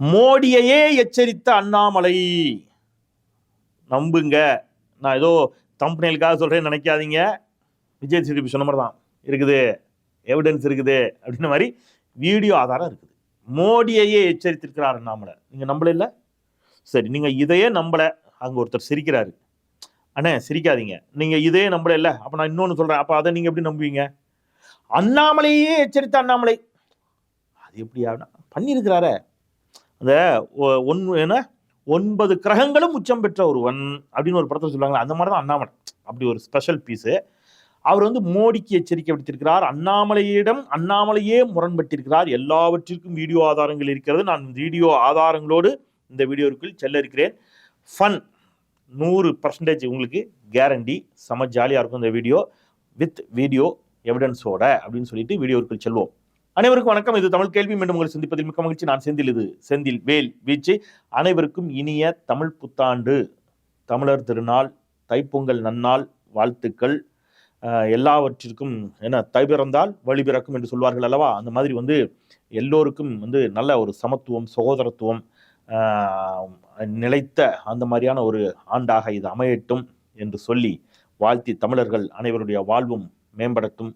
மோடியையே எச்சரித்த அண்ணாமலை. நம்புங்க. நான் ஏதோ தம்பனைகளுக்காக சொல்கிறேன்னு நினைக்காதீங்க. விஜய் சிரிப்பு சொன்ன மாதிரி தான் இருக்குது. எவிடன்ஸ் இருக்குது அப்படின்ற மாதிரி வீடியோ ஆதாரம் இருக்குது. மோடியையே எச்சரித்திருக்கிறார் அண்ணாமலை. நீங்கள் நம்பல இல்லை? சரி நீங்கள் இதையே நம்பலை. அங்கே ஒருத்தர் சிரிக்கிறாரு. அண்ணே சிரிக்காதீங்க. நீங்கள் இதையே நம்பல இல்லை? அப்போ நான் இன்னொன்று சொல்கிறேன் அப்போ அதை நீங்கள் எப்படி நம்புவீங்க? அண்ணாமலையே எச்சரித்த அண்ணாமலை. அது எப்படி ஆகுனா? பண்ணியிருக்கிறாரே. அந்த ஒ- ஒன் என்ன? ஒன்பது கிரகங்களும் உச்சம் பெற்ற ஒருவன் அப்படின்னு ஒரு படத்தை சொல்லுவாங்க அந்த மாதிரி தான் அண்ணாமலை. அப்படி ஒரு ஸ்பெஷல் பீஸு அவர் வந்து மோடிக்கு எச்சரிக்கை விடுத்திருக்கிறார். அண்ணாமலையிடம் அண்ணாமலையே முரண்பட்டிருக்கிறார். எல்லாவற்றிற்கும் வீடியோ ஆதாரங்கள் இருக்கிறது. நான் வீடியோ ஆதாரங்களோடு இந்த வீடியோவுக்குள் செல்ல இருக்கிறேன் ஃபன் நூறு பர்சன்டேஜ் உங்களுக்கு கேரண்டி செம ஜாலியாக இருக்கும் இந்த வீடியோ. வித் வீடியோ எவிடன்ஸோட அப்படின்னு சொல்லிட்டு வீடியோவுக்குள் செல்வோம். அனைவருக்கும் வணக்கம். இது தமிழ் கேள்வி. மீண்டும் உங்களை சந்திப்பதில் மிக்க மகிழ்ச்சி. நான் செந்தில். இது செந்தில் வேல் வீச்சு அனைவருக்கும் இனிய தமிழ் புத்தாண்டு. தமிழர் திருநாள் தைப்பொங்கல் நன்னாள் வாழ்த்துக்கள். எல்லாவற்றிற்கும் என்ன தை பிறந்தால் வழி பிறக்கும் என்று சொல்வார்கள் அல்லவா? அந்த மாதிரி வந்து எல்லோருக்கும் வந்து நல்ல ஒரு சமத்துவம் சகோதரத்துவம் நிலைத்த அந்த மாதிரியான ஒரு ஆண்டாக இது அமையட்டும் என்று சொல்லி வாழ்த்தி தமிழர்கள் அனைவருடைய வாழ்வும் மேம்படட்டும்.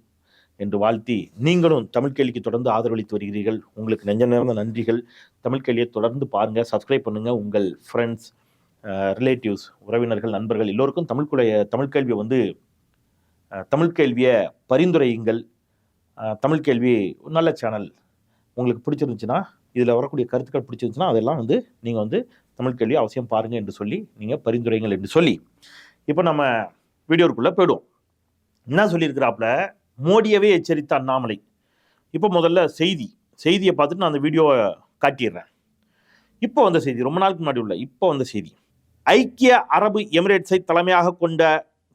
என்று வாழ்த்தி நீங்களும் தமிழ் கேள்விக்கு தொடர்ந்து ஆதரவளித்து வருகிறீர்கள். உங்களுக்கு நெஞ்ச நேர்ந்த நன்றிகள். தமிழ் கேள்வியை தொடர்ந்து பாருங்கள் சப்ஸ்கிரைப் பண்ணுங்கள் உங்கள் ஃப்ரெண்ட்ஸ் ரிலேட்டிவ்ஸ் உறவினர்கள் நண்பர்கள் எல்லோருக்கும் தமிழ்குலைய தமிழ் கேள்வியை வந்து தமிழ் கேள்வியை பரிந்துரையுங்கள். தமிழ் கேள்வி நல்ல சேனல் உங்களுக்கு பிடிச்சிருந்துச்சுன்னா இதில் வரக்கூடிய கருத்துக்கள் பிடிச்சிருந்துச்சுன்னா அதெல்லாம் வந்து நீங்கள் வந்து தமிழ் கேள்வி அவசியம் பாருங்கள் என்று சொல்லி நீங்கள் பரிந்துரைங்கள் என்று சொல்லி. இப்போ நம்ம வீடியோக்குள்ளே போயிடுவோம். என்ன சொல்லியிருக்கிறாப்புல? மோடியவே எச்சரித்த அண்ணாமலை. இப்போ முதல்ல செய்தி. செய்தியை பார்த்துட்டு நான் அந்த வீடியோவை காட்டிடுறேன். இப்போ வந்த செய்தி ரொம்ப நாளுக்கு முன்னாடி உள்ள இப்போ வந்த செய்தி. ஐக்கிய அரபு எமிரேட்ஸை தலைமையாக கொண்ட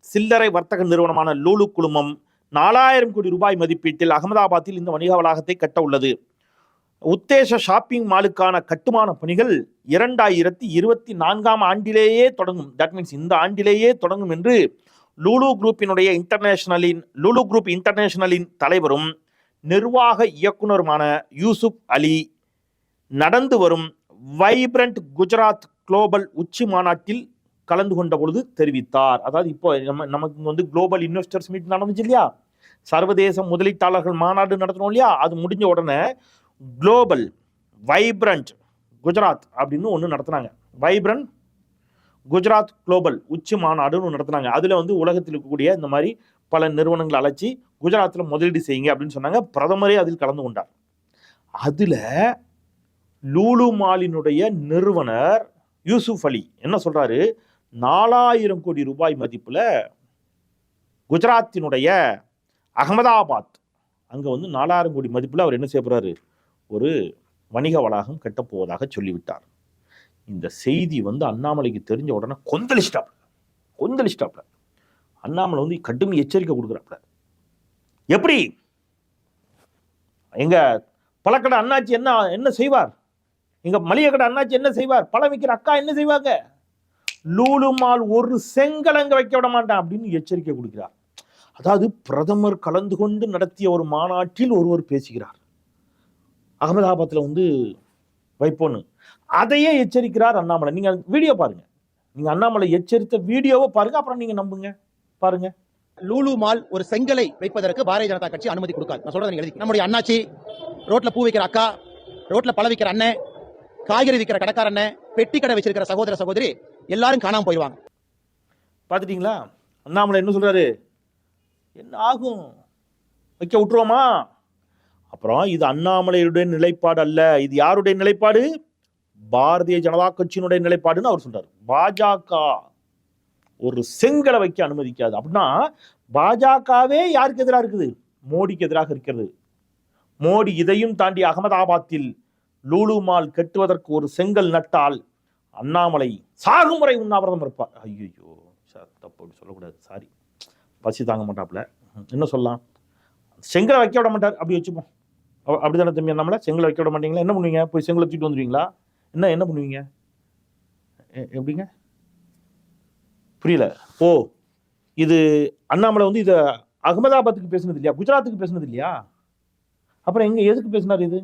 சில்லறை வர்த்தக நிறுவனமான லூலு குழுமம் நாலாயிரம் கோடி ரூபாய் மதிப்பீட்டில் அகமதாபாத்தில் இந்த வணிக வளாகத்தை கட்ட உள்ளது. உத்தேச ஷாப்பிங் மாலுக்கான கட்டுமான பணிகள் இரண்டாயிரத்தி இருபத்தி நான்காம் ஆண்டிலேயே தொடங்கும். தட் மீன்ஸ் இந்த ஆண்டிலேயே தொடங்கும் என்று லூலு குரூப்பினுடைய இன்டர்நேஷனலின் லூலு குரூப் இன்டர்நேஷனலின் தலைவரும் நிர்வாக இயக்குனருமான யூசுப் அலி. நடந்து வரும் வைப்ரண்ட் குஜராத் குளோபல் உச்சி மாநாட்டில் கலந்து கொண்ட பொழுது தெரிவித்தார். அதாவது இப்போ நம்ம நமக்கு வந்து குளோபல் இன்வெஸ்டர்ஸ் மீட் நடந்துச்சு இல்லையா? சர்வதேச முதலீட்டாளர்கள் மாநாடு நடத்தணும் இல்லையா? அது முடிஞ்ச உடனே குளோபல் வைப்ரண்ட் குஜராத் அப்படின்னு ஒன்று நடத்துனாங்க. வைப்ரண்ட் குஜராத் குளோபல் உச்சி மாநாடுன்னு நடத்தினாங்க. அதில் வந்து உலகத்தில் இருக்கக்கூடிய இந்த மாதிரி பல நிறுவனங்களை அழைச்சி குஜராத்தில் முதலீடு செய்யுங்க அப்படின்னு சொன்னாங்க. பிரதமரே அதில் கலந்து கொண்டார். அதில் லூலு மாலினுடைய நிறுவனர் யூசுப் அலி என்ன சொல்கிறாரு நாலாயிரம் கோடி ரூபாய் மதிப்பில் குஜராத்தினுடைய அகமதாபாத் அங்கே வந்து நாலாயிரம் கோடி மதிப்பில் அவர் என்ன செய்ய போகிறாரு ஒரு வணிக வளாகம் கட்டப்போவதாக சொல்லிவிட்டார். இந்த செய்தி வந்து அண்ணாமலைக்கு தெரிஞ்ச உடனே கொந்தளிச்சிட்டாப்ல கொந்தளிச்சிட்டாப்ல அண்ணாமலை வந்து கடும் எச்சரிக்கை கொடுக்குறாப்ல எப்படி? எங்க பழக்கடை அண்ணாச்சி என்ன என்ன செய்வார்? எங்க மளிகை கடை அண்ணாச்சி என்ன செய்வார்? பழம் விற்கிற அக்கா என்ன செய்வாங்க? லூலு மால் ஒரு செங்கலங்க வைக்க விட மாட்டேன் அப்படின்னு எச்சரிக்கை கொடுக்கிறார். அதாவது பிரதமர் கலந்து கொண்டு நடத்திய ஒரு மாநாட்டில் ஒருவர் பேசுகிறார். அகமதாபாத்தில் வந்து வைப்போன்னு. அதையே எச்சரிக்கிறார் அண்ணாமலை. நீங்க வீடியோ பாருங்க. நீங்க அண்ணாமலை எச்சரித்த வீடியோவை பாருங்க அப்புறம் நீங்க நம்புங்க. பாருங்க. லூலு மால் ஒரு செங்கலை வைப்பதற்கு பாரதிய ஜனதா கட்சி அனுமதி கொடுக்காது. நான் சொல்றதை எழுதி நம்முடைய அண்ணாச்சி ரோட்ல பூ விற்கிற அக்கா ரோட்ல பழ விற்கிற அண்ணன் காய்கறி விற்கிற கடைக்கார அண்ணன் பெட்டி கடை வச்சிருக்கிற சகோதர சகோதரி எல்லாரும் காணாம போயிடுவாங்க. பார்த்துட்டீங்களா? அண்ணாமலை என்ன சொல்றாரு? என்ன ஆகும்? வைக்க விட்டுருவோமா? அப்புறம் இது அண்ணாமலையுடைய நிலைப்பாடு அல்ல. இது யாருடைய நிலைப்பாடு? பாரதிய ஜனதா கட்சியினுடைய நிலைப்பாடுன்னு அவர் சொல்றாரு. பாஜக ஒரு செங்கலை வைக்க அனுமதிக்காது. அப்படின்னா பாஜகவே யாருக்கு எதிராக இருக்குது? மோடிக்கு எதிராக இருக்கிறது. மோடி இதையும் தாண்டி அகமதாபாத்தில் லூலு மால் கட்டுவதற்கு ஒரு செங்கல் நட்டால் அண்ணாமலை சாகும் முறை உண்ணாவிரதம் இருப்பார். ஐயோ சார் தப்பு அப்படி சொல்லக்கூடாது. சாரி பசி தாங்க மாட்டாப்புல. ம், என்ன சொல்லலாம்? செங்கலை வைக்க விட மாட்டார். அப்படி வச்சுப்போம். அப்படி தானே தம்பி நம்மள செங்கலை வைக்க விட மாட்டீங்களா? என்ன பண்ணுவீங்க? போய் செங்கலை தூக்கிட்டு வந்துடுவீங்களா என்ன என்ன பண்ணுவீங்க? எப்படிங்க? புரியல. ஓ இது அண்ணாமலை வந்து இதை அகமதாபாத்துக்கு பேசுனது இல்லையா? குஜராத்துக்கு பேசுனது இல்லையா? அப்புறம் எங்க எதுக்கு பேசினார் இது?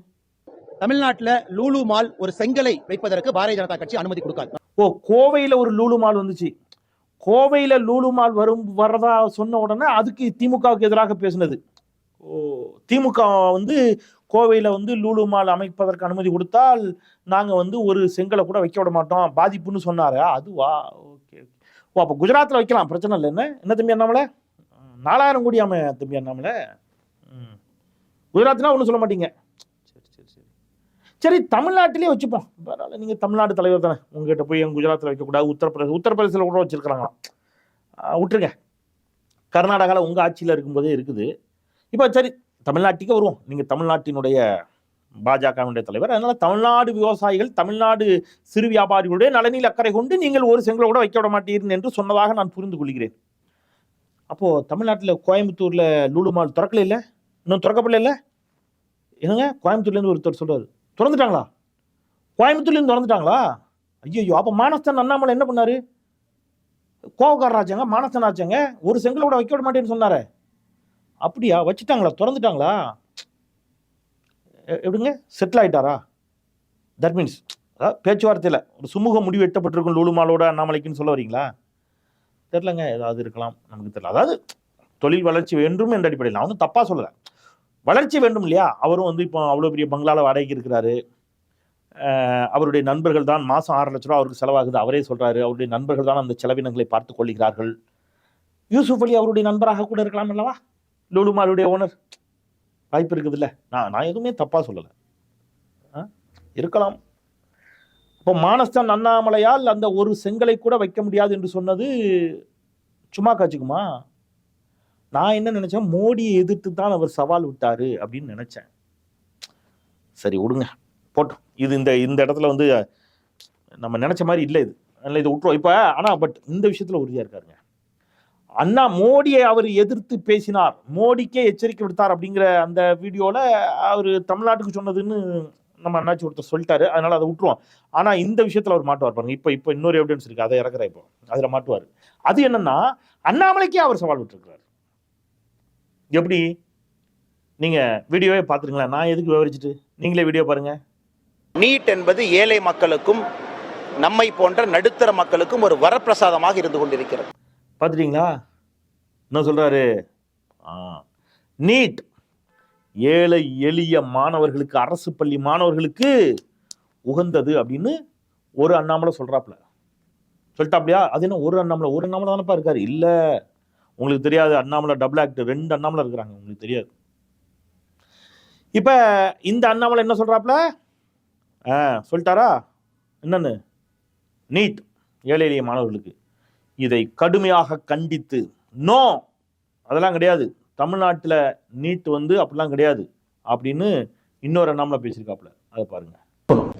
தமிழ்நாட்டுல லூலு மால் ஒரு செங்கலை வைப்பதற்கு பாரதிய ஜனதா கட்சி அனுமதி கொடுக்காது. ஓ கோவையில் ஒரு லூலு மால் வந்துச்சு. கோவையில் லூலு மால் வரும் வரதா சொன்ன உடனே அதுக்கு திமுகவுக்கு எதிராக பேசினது. ஓ. திமுக வந்து கோவையில் வந்து லூலு மால் அமைப்பதற்கு அனுமதி கொடுத்தால் நாங்கள் வந்து ஒரு செங்கலை கூட வைக்க விட மாட்டோம். பாதிப்புன்னு சொன்னாரு? அதுவா? ஓகே ஓ அப்போ குஜராத்தில் வைக்கலாம். பிரச்சனை இல்லை. என்ன? என்ன தம்பி அண்ணாமலை? நாலாயிரம் கோடி ஆமே தம்பி அண்ணாமலை. ம். குஜராத்னா ஒன்றும் சொல்ல மாட்டீங்க. சரி சரி சரி. சரி தமிழ்நாட்டிலே வச்சுப்போம். பரவாயில்ல நீங்கள் தமிழ்நாடு தலைவர் தானே. உங்ககிட்ட போய் எங்க குஜராத்தில் வைக்கக்கூடாது. உத்தரப்பிரதேச உத்தரப்பிரதேசத்தில் கூட வச்சிருக்கிறாங்களாம் விட்டுருங்க. கர்நாடகாவில் உங்கள் ஆட்சியில் இருக்கும்போதே இருக்குது. இப்போ சரி தமிழ்நாட்டுக்கே வருவோம். நீங்கள் தமிழ்நாட்டினுடைய பாஜகவினுடைய தலைவர். அதனால் தமிழ்நாடு விவசாயிகள் தமிழ்நாடு சிறு வியாபாரிகளுடைய நலனில் அக்கறை கொண்டு நீங்கள் ஒரு செங்கலை கூட வைக்க விட மாட்டீர்கள் என்று சொன்னதாக நான் புரிந்து கொள்கிறேன். அப்போது தமிழ்நாட்டில் கோயம்புத்தூரில் லூலுமால் திறக்கல இல்லை? இன்னும் திறக்கப்படல இல்லை? என்னங்க? கோயம்புத்தூர்லேருந்து ஒருத்தர் சொல்கிறார் திறந்துட்டாங்களா? கோயம்புத்தூர்லேருந்து திறந்துட்டாங்களா? ஐயோ அப்போ மானஸ்தான் அண்ணாமலை என்ன பண்ணார்? கோவக்காரர் ராஜாங்க மானஸ்தான் ஆச்சாங்க ஒரு செங்கலை கூட வைக்க விட மாட்டேன்னு சொன்னாரே. அப்படியா? வச்சுட்டாங்களா? திறந்துட்டாங்களா? எ- எப்படிங்க? செட்டில் ஆயிட்டாரா? தட் மீன்ஸ் அதாவது பேச்சுவார்த்தையில் ஒரு சுமூக முடிவு எட்டப்பட்டிருக்கும் லூலுமாலோட அண்ணாமலைக்குன்னு சொல்ல வரீங்களா? தெரிலங்க ஏதாவது இருக்கலாம். நமக்கு தெரியல. அதாவது தொழில் வளர்ச்சி வேண்டும் என்ற அடிப்படையில். நான் ஒன்றும் தப்பாக சொல்லலை. வளர்ச்சி வேண்டும் இல்லையா? அவரும் வந்து இப்போ அவ்வளோ பெரிய பங்களாவில் வாடகைக்கு இருக்கிறாரு. அவருடைய நண்பர்கள் தான் மாதம் ஆறு லட்ச ரூபா அவருக்கு செலவாகுது. அவரே சொல்கிறாரு அவருடைய நண்பர்கள் தான் அந்த செலவினங்களை பார்த்து கொள்கிறார்கள் யூசுஃப் அலி அவருடைய நண்பராக கூட இருக்கலாம் அல்லவா? லூலுமாலுடைய ஓனர் வாய்ப்பு இருக்குதுல்ல. நான் நான் எதுவுமே தப்பாக சொல்லலை. ஆ? இருக்கலாம். இப்போ மானஸ்தான் அண்ணாமலையால் அந்த ஒரு செங்கலை கூட வைக்க முடியாது என்று சொன்னது சும்மா காட்சிக்குமா? நான் என்ன நினைச்சேன்? மோடியை எதிர்த்து தான் அவர் சவால் விட்டாரு அப்படின்னு நினைச்சேன். சரி விடுங்க. போட்டோம். இது இந்த இந்த இடத்துல வந்து நம்ம நினைச்ச மாதிரி இல்லை இது. இல்லை இது விட்டுருவோம். இப்போ ஆனால் பட் இந்த விஷயத்தில் உறுதியாக இருக்காருங்க. அண்ணா மோடியை அவர் எதிர்த்து பேசினார். மோடிக்கே எச்சரிக்கை விடுத்தார் அப்படிங்கிற அந்த வீடியோவில் அவர் தமிழ்நாட்டுக்கு சொன்னதுன்னு நம்ம அண்ணாச்சி ஒருத்தர் சொல்லிட்டாரு. அதனால அதை விட்டுருவோம். ஆனால் இந்த விஷயத்தில் அவர் மாட்டுவார் பாருங்க. இப்போ இப்போ இன்னொரு எவிடன்ஸ் இருக்குது அதை இறக்குற இப்போ. அதில் மாட்டுவார். அது என்னன்னா அண்ணாமலைக்கே அவர் சவால் விட்டுருக்கிறார். எப்படி? நீங்கள் வீடியோவே பார்த்துருங்களேன் நான் எதுக்கு விவரிச்சுட்டு? நீங்களே வீடியோ பாருங்கள் நீட் என்பது ஏழை மக்களுக்கும் நம்மை போன்ற நடுத்தர மக்களுக்கும் ஒரு வரப்பிரசாதமாக இருந்து கொண்டிருக்கிறது. பார்த்துட்டீங்களா என்ன சொல்கிறாரு நீட். ஏழை எளிய மாணவர்களுக்கு அரசு பள்ளி மாணவர்களுக்கு உகந்தது அப்படின்னு ஒரு அண்ணாமலை சொல்கிறாப்புல சொல்லிட்டாப்லையா அது என்ன ஒரு அண்ணாமலை? ஒரு அண்ணாமலை தானப்பா இருக்காரு? இல்லை. உங்களுக்கு தெரியாது அண்ணாமலை டபுள் ஆக்ட் ரெண்டு அண்ணாமலை இருக்கிறாங்க. உங்களுக்கு தெரியாது. இப்போ இந்த அண்ணாமலை என்ன சொல்கிறாப்புல ஆ சொல்லிட்டாரா? என்னன்னு? நீட். ஏழை எளிய மாணவர்களுக்கு. இதை கடுமையாக கண்டித்து நோ அதெல்லாம் கிடையாது. தமிழ்நாட்டில் நீட் வந்து அப்படிலாம் கிடையாது. அப்படின்னு இன்னொரு அண்ணாமலை பேசியிருக்காப்புல. அதை பாருங்க.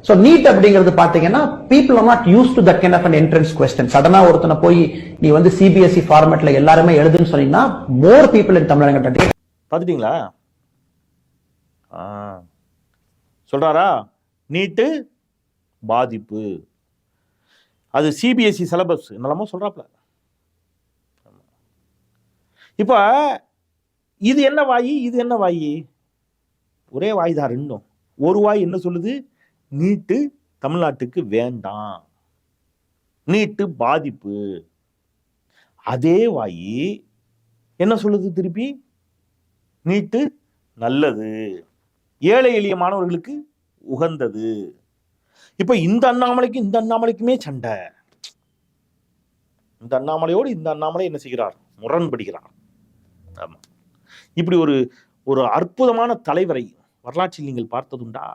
சோ நீட் அப்படிங்கிறது பாத்தீங்கன்னா people are not used to that kind of an entrance question சடனா ஒருத்தனை போய் நீ வந்து சிபிஎஸ்இ ஃபார்மேட்ல எல்லாருமே எழுதுன்னு சொன்னீங்கன்னா மோர் பீப்புள் இன் தமிழ்நாடு பார்த்துட்டீங்களா? சொல்றாரா? நீட்டு பாதிப்பு. அது சிபிஎஸ்சி சிலபஸ் என்னெல்லாமோ சொல்கிறாப்புல இப்போ இது என்ன வாயி இது என்ன வாயி? ஒரே வாய் தான் ரெண்டும். ஒரு வாய் என்ன சொல்லுது? நீட்டு தமிழ்நாட்டுக்கு வேண்டாம். நீட்டு பாதிப்பு. அதே வாயி என்ன சொல்லுது திருப்பி? நீட்டு நல்லது. ஏழை எளிய மாணவர்களுக்கு உகந்தது. இப்போ இந்த அண்ணாமலைக்கும் இந்த அண்ணாமலைக்குமே சண்டை. இந்த அண்ணாமலையோடு இந்த அண்ணாமலை என்ன செய்கிறார்? முரண்படுகிறார். ஆமா. இப்படி ஒரு ஒரு அற்புதமான தலைவரை வரலாற்றில் நீங்கள் பார்த்ததுண்டா?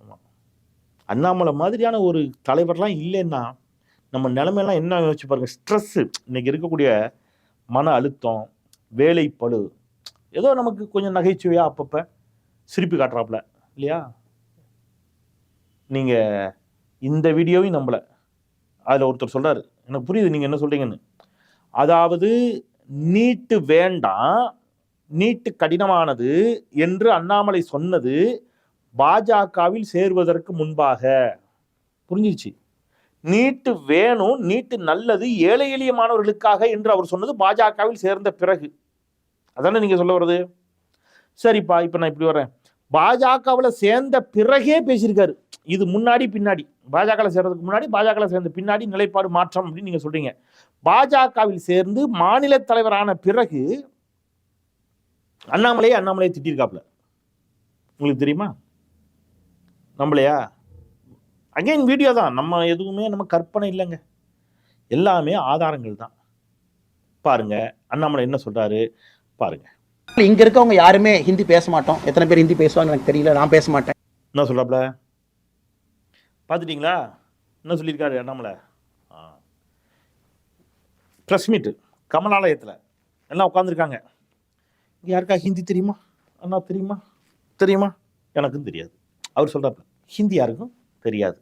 ஆமா. அண்ணாமலை மாதிரியான ஒரு தலைவர்லாம் இல்லைன்னா நம்ம நிலைமையெல்லாம் என்ன யோசிச்சு பாருங்க. ஸ்ட்ரெஸ்ஸு இன்னைக்கு இருக்கக்கூடிய மன அழுத்தம் வேலை பளு ஏதோ நமக்கு கொஞ்சம் நகைச்சுவையா அப்பப்போ சிரிப்பு காட்டுறாப்புல இல்லையா? நீங்கள் இந்த வீடியோவையும் நம்பல. அதில் ஒருத்தர் சொல்கிறார் எனக்கு புரியுது நீங்கள் என்ன சொல்கிறீங்கன்னு அதாவது நீட்டு வேண்டாம் நீட்டு கடினமானது என்று அண்ணாமலை சொன்னது பாஜகவில் சேர்வதற்கு முன்பாக. புரிஞ்சிச்சு நீட்டு வேணும் நீட்டு நல்லது ஏழை எளிய மாணவர்களுக்காக என்று அவர் சொன்னது பாஜகவில் சேர்ந்த பிறகு. அதானே நீங்கள் சொல்ல வர்றது? சரிப்பா இப்போ நான் இப்படி வரேன் பாஜகவில் சேர்ந்த பிறகே பேசியிருக்காரு. இது முன்னாடி பின்னாடி. பாஜகவில் சேர்றதுக்கு முன்னாடி பாஜகவில் சேர்ந்த பின்னாடி நிலைப்பாடு மாற்றம் அப்படின்னு நீங்கள் சொல்கிறீங்க பாஜகவில் சேர்ந்து மாநில தலைவரான பிறகு அண்ணாமலையே அண்ணாமலையை திட்டிருக்காப்ல உங்களுக்கு தெரியுமா? நம்மளையா? அகைன் வீடியோ தான். நம்ம எதுவுமே நம்ம கற்பனை இல்லைங்க. எல்லாமே ஆதாரங்கள் தான். பாருங்கள் அண்ணாமலை என்ன சொல்கிறாரு பாருங்கள் இங்க இருக்கவங்க யாருமே ஹிந்தி பேச மாட்டோம். எத்தனை பேர் ஹிந்தி பேசுவாங்க எனக்கு தெரியல. நான் பேச மாட்டேன். என்ன சொல்றாப்ல? பார்த்துட்டிங்களா? என்ன சொல்லியிருக்காரு அண்ணாமலை ப்ரெஸ் மீட்டு கமலாலயத்தில். எல்லாம் உட்காந்துருக்காங்க யாருக்கா ஹிந்தி தெரியுமா? அண்ணா தெரியுமா? தெரியுமா? எனக்கும் தெரியாது. அவர் சொல்கிறாப்புல ஹிந்தி யாருக்கும் தெரியாது.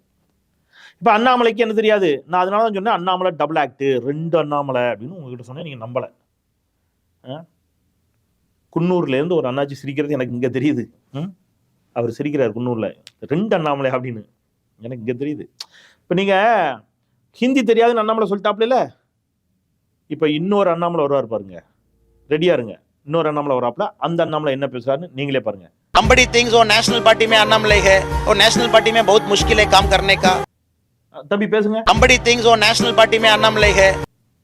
இப்போ அண்ணாமலைக்கு என்ன தெரியாது? நான் அதனால தான் சொன்னேன் அண்ணாமலை டபுள் ஆக்டு ரெண்டு அண்ணாமலை அப்படின்னு உங்ககிட்ட சொன்னேன் நீங்கள் நம்பலை. குன்னூர்லேருந்து ஒரு அண்ணாச்சி சிரிக்கிறது எனக்கு இங்கே தெரியுது ம் அவர் சிரிக்கிறார் குன்னூரில் ரெண்டு அண்ணாமலை அப்படின்னு எனக்கு இங்கே தெரியுது இப்போ நீங்கள் ஹிந்தி தெரியாதுன்னு அண்ணாமலை சொல்லிட்டாப்ல இப்போ இன்னொரு அண்ணாமலை வருவார் பாருங்க ரெடியா இருங்க இன்னொரு அண்ணாமலை வராப்ல அந்த அண்ணாமலை என்ன பேசுறாருன்னு நீங்களே பாருங்க Somebody thinks वो नेशनल पार्टी में अन्नामलई है और नेशनल पार्टी में बहुत मुश्किल है काम करने का அஹ் தம்பி பேசுங்க Somebody thinks वो नेशनल पार्टी में अन्नामलई है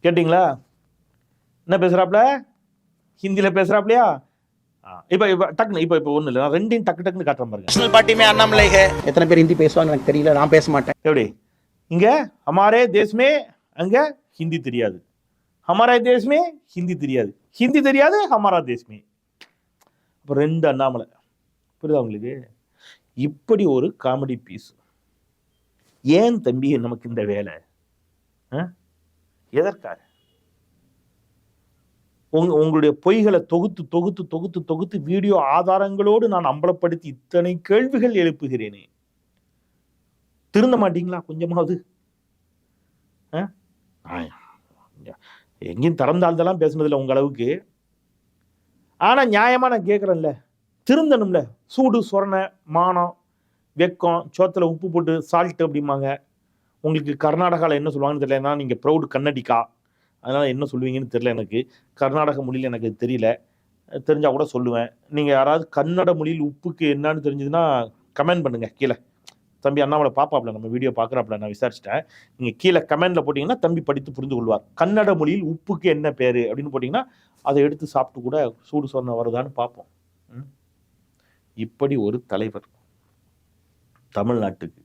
கேட்டிங்களா என்ன பேசுறாப்ல ஹிந்தியில் பேசுகிறாப்லையா இப்போ இப்போ டக்குனு இப்போ இப்போ ஒன்றும் இல்லை ரெண்டையும் டக்கு டக்குன்னு காட்டுற மாதிரி நேஷனல் பார்ட்டியுமே அண்ணாமலை எத்தனை பேர் ஹிந்தி பேசுவாங்க எனக்கு தெரியல நான் பேச மாட்டேன். எப்படி? இங்கே ஹமாரே தேசமே அங்கே ஹிந்தி தெரியாது. ஹமாரா தேசமே ஹிந்தி தெரியாது. ஹிந்தி தெரியாது ஹமாரா தேசமே அப்புறம் ரெண்டு அண்ணாமலை. புரியுதா உங்களுக்கு? இப்படி ஒரு காமெடி பீஸ் ஏன் தம்பி நமக்கு இந்த வேலை? எதற்காக? உங்க உங்களுடைய பொய்களை தொகுத்து தொகுத்து தொகுத்து தொகுத்து வீடியோ ஆதாரங்களோடு நான் அம்பலப்படுத்தி இத்தனை கேள்விகள் எழுப்புகிறேனே. திருந்த மாட்டீங்களா கொஞ்சமாவது? ஆ? ஆ, எங்கேயும் திறந்தாழ்ந்தெல்லாம் பேசுனதில்ல உங்க அளவுக்கு. நியாயமாக நான் கேட்குறேன்ல திருந்தணும்ல. சூடு சொரணை மானம் வெக்கம் சோத்தில் உப்பு போட்டு சால்ட்டு அப்படிம்பாங்க. உங்களுக்கு கர்நாடகாவில் என்ன சொல்லுவாங்கன்னு தெரியல ஏன்னா நீங்கள் ப்ரௌடு கன்னடிக்கா அதனால் என்ன சொல்லுவீங்கன்னு தெரில எனக்கு. கர்நாடக மொழியில் எனக்கு தெரியல. தெரிஞ்சால் கூட சொல்லுவேன். நீங்கள் யாராவது கன்னட மொழியில் உப்புக்கு என்னன்னு தெரிஞ்சதுன்னா கமெண்ட் பண்ணுங்கள் கீழே. தம்பி அண்ணாவோட பாப்பாப்ல நம்ம வீடியோ பார்க்குறாப்ல நான் விசாரிச்சிட்டேன். நீங்கள் கீழே கமெண்டில் போட்டிங்கன்னா தம்பி படித்து புரிந்து கொள்வார். கன்னட மொழியில் உப்புக்கு என்ன பேர் அப்படின்னு போட்டிங்கன்னா அதை எடுத்து சாப்பிட்டு கூட சூடு சொன்ன வருதான்னு பார்ப்போம் இப்படி ஒரு தலைவர் தமிழ்நாட்டுக்கு.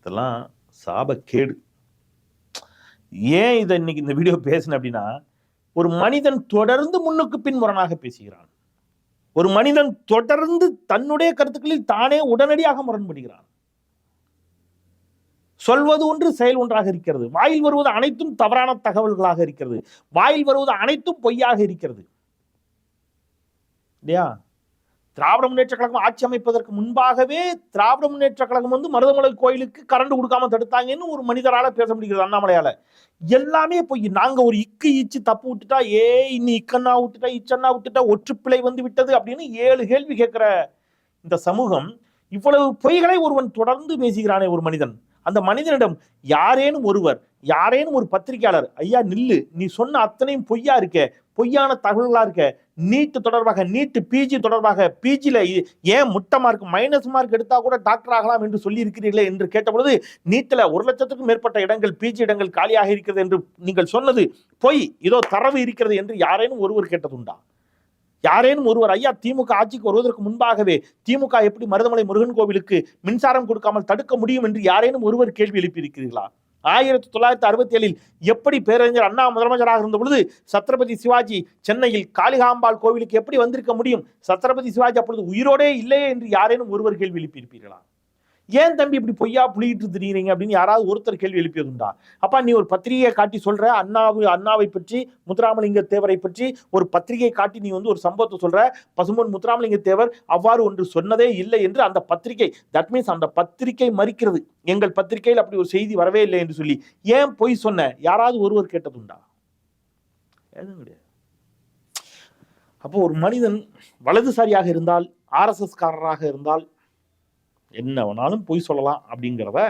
இதெல்லாம் சாபக்கேடு. ஏன் இதை இன்னைக்கு இந்த வீடியோ பேசினேன் அப்படின்னா ஒரு மனிதன் தொடர்ந்து முன்னுக்கு பின் முரணாக பேசுகிறான். ஒரு மனிதன் தொடர்ந்து தன்னுடைய கருத்துக்களில் தானே உடனடியாக முரண்படுகிறான். சொல்வது ஒன்று செயல் ஒன்றாக இருக்கிறது. வாயில் வருவது அனைத்தும் தவறான தகவல்களாக இருக்கிறது. வாயில் வருவது அனைத்தும் பொய்யாக இருக்கிறது. இல்லையா? திராவிட முன்னேற்ற கழகம் ஆட்சி அமைப்பதற்கு முன்பாகவே திராவிட முன்னேற்ற கழகம் வந்து மருதமலை கோயிலுக்கு கரண்ட் கொடுக்காம தடுத்தாங்கன்னு ஒரு மனிதரால பேச முடிகிறது அண்ணாமலையால. எல்லாமே பொய். நாங்க ஒரு இக்கு இச்சு தப்பு விட்டுட்டா ஏ இன்னி இக்கண்ணா விட்டுட்டா இச்சண்ணா விட்டுட்டா ஒற்றுப்பிழை வந்து விட்டது அப்படின்னு ஏழு கேள்வி கேட்கிற இந்த சமூகம் இவ்வளவு பொய்களை ஒருவன் தொடர்ந்து பேசுகிறானே ஒரு மனிதன். அந்த மனிதனிடம் யாரேனும் ஒருவர் யாரேனும் ஒரு பத்திரிகையாளர் ஐயா நில்லு நீ சொன்ன அத்தனையும் பொய்யா இருக்க பொய்யான தகவல்களா இருக்க நீட் தொடர்பாக நீட்டு பிஜி தொடர்பாக பிஜியில் ஏன் முட்டை மார்க் மைனஸ் மார்க் எடுத்தால் கூட டாக்டர் ஆகலாம் என்று சொல்லி இருக்கிறீர்களே என்று கேட்டபொழுது நீட்ல ஒரு லட்சத்துக்கும் மேற்பட்ட இடங்கள் பிஜி இடங்கள் காலியாக இருக்கிறது என்று நீங்கள் சொன்னது பொய் இதோ தரவு இருக்கிறது என்று யாரேனும் ஒருவர் கேட்டதுண்டா? யாரேனும் ஒருவர் ஐயா திமுக ஆட்சிக்கு வருவதற்கு முன்பாகவே திமுக எப்படி மருதமலை முருகன் கோவிலுக்கு மின்சாரம் கொடுக்காமல் தடுக்க முடியும் என்று யாரேனும் ஒருவர் கேள்வி எழுப்பியிருக்கிறீர்களா? ஆயிரத்தி தொள்ளாயிரத்தி அறுபத்தி ஏழில் எப்படி பேரறிஞர் அண்ணா முதலமைச்சராக இருந்த பொழுது சத்ரபதி சிவாஜி சென்னையில் காளிகாம்பாள் கோவிலுக்கு எப்படி வந்திருக்க முடியும்? சத்ரபதி சிவாஜி அப்பொழுது உயிரோடே இல்லையே என்று யாரேனும் ஒருவர் கேள்வி எழுப்பியிருப்பீர்களா? ஏன் தம்பி இப்படி பொய்யா புளியிட்டு திரியிறீங்க அப்படின்னு யாராவது ஒருத்தர் கேள்வி எழுப்பியதுண்டா அப்பா நீ ஒரு பத்திரிகையை காட்டி சொல்ற அண்ணாவு அண்ணாவை பற்றி முத்துராமலிங்க தேவரை பற்றி ஒரு பத்திரிகையை காட்டி நீ வந்து ஒரு சம்பவத்தை சொல்ற. பசும்பொன் முத்துராமலிங்க தேவர் அவ்வாறு ஒன்று சொன்னதே இல்லை என்று அந்த பத்திரிகை தட் மீன்ஸ் அந்த பத்திரிகை மறிக்கிறது. எங்கள் பத்திரிகையில் அப்படி ஒரு செய்தி வரவே இல்லை என்று சொல்லி ஏன் பொய் சொன்ன? யாராவது ஒருவர் கேட்டதுண்டா? எதுவும் கிடையாது. அப்போ ஒரு மனிதன் வலதுசாரியாக இருந்தால் ஆர்எஸ்எஸ்காரராக இருந்தால் என்ன வேணாலும் பொய் சொல்லலாம் அப்படிங்கிறத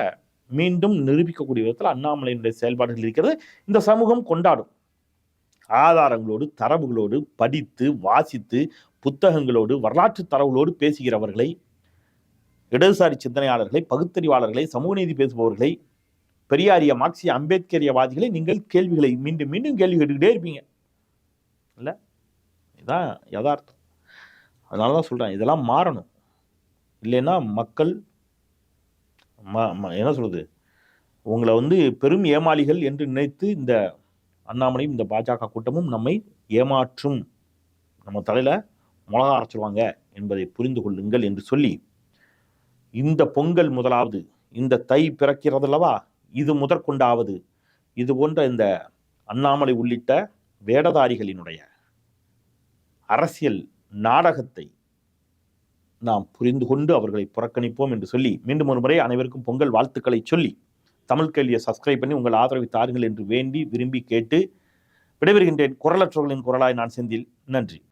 மீண்டும் நிரூபிக்கக்கூடிய விதத்தில் அண்ணாமலையினுடைய செயல்பாடுகள் இருக்கிறது. இந்த சமூகம் கொண்டாடும். ஆதாரங்களோடு தரவுகளோடு படித்து வாசித்து புத்தகங்களோடு வரலாற்று தரவுகளோடு பேசுகிறவர்களை இடதுசாரி சிந்தனையாளர்களை பகுத்தறிவாளர்களை சமூக நீதி பேசுபவர்களை பெரியாரிய மார்க்சிய அம்பேத்கரியவாதிகளை நீங்கள் கேள்விகளை மீண்டும் மீண்டும் கேள்வி கேட்டுக்கிட்டே இருப்பீங்க. இல்லை? இதான் யதார்த்தம். அதனால தான் சொல்கிறேன் இதெல்லாம் மாறணும். இல்லைன்னா மக்கள் ம- ம- என்ன சொல்கிறது உங்களை வந்து பெரும் ஏமாளிகள் என்று நினைத்து இந்த அண்ணாமலையும் இந்த பாஜக கூட்டமும் நம்மை ஏமாற்றும். நம்ம தலையில் மிளகா அரைச்சிடுவாங்க என்பதை புரிந்து கொள்ளுங்கள் என்று சொல்லி இந்த பொங்கல் முதலாவது இந்த தை பிறக்கிறதல்லவா? இது முதற்கொண்டாவது. இது போன்ற இந்த அண்ணாமலை உள்ளிட்ட வேடதாரிகளினுடைய அரசியல் நாடகத்தை நாம் புரிந்து கொண்டு அவர்களை புறக்கணிப்போம் என்று சொல்லி மீண்டும் ஒரு முறை அனைவருக்கும் பொங்கல் வாழ்த்துக்களை சொல்லி தமிழ் கேள்வியை சப்ஸ்கிரைப் பண்ணி உங்கள் ஆதரவை தாருங்கள் என்று வேண்டி விரும்பி கேட்டு விடைபெறுகின்றேன். குரலற்றவர்களின் குரலாய் நான் செந்தில். நன்றி.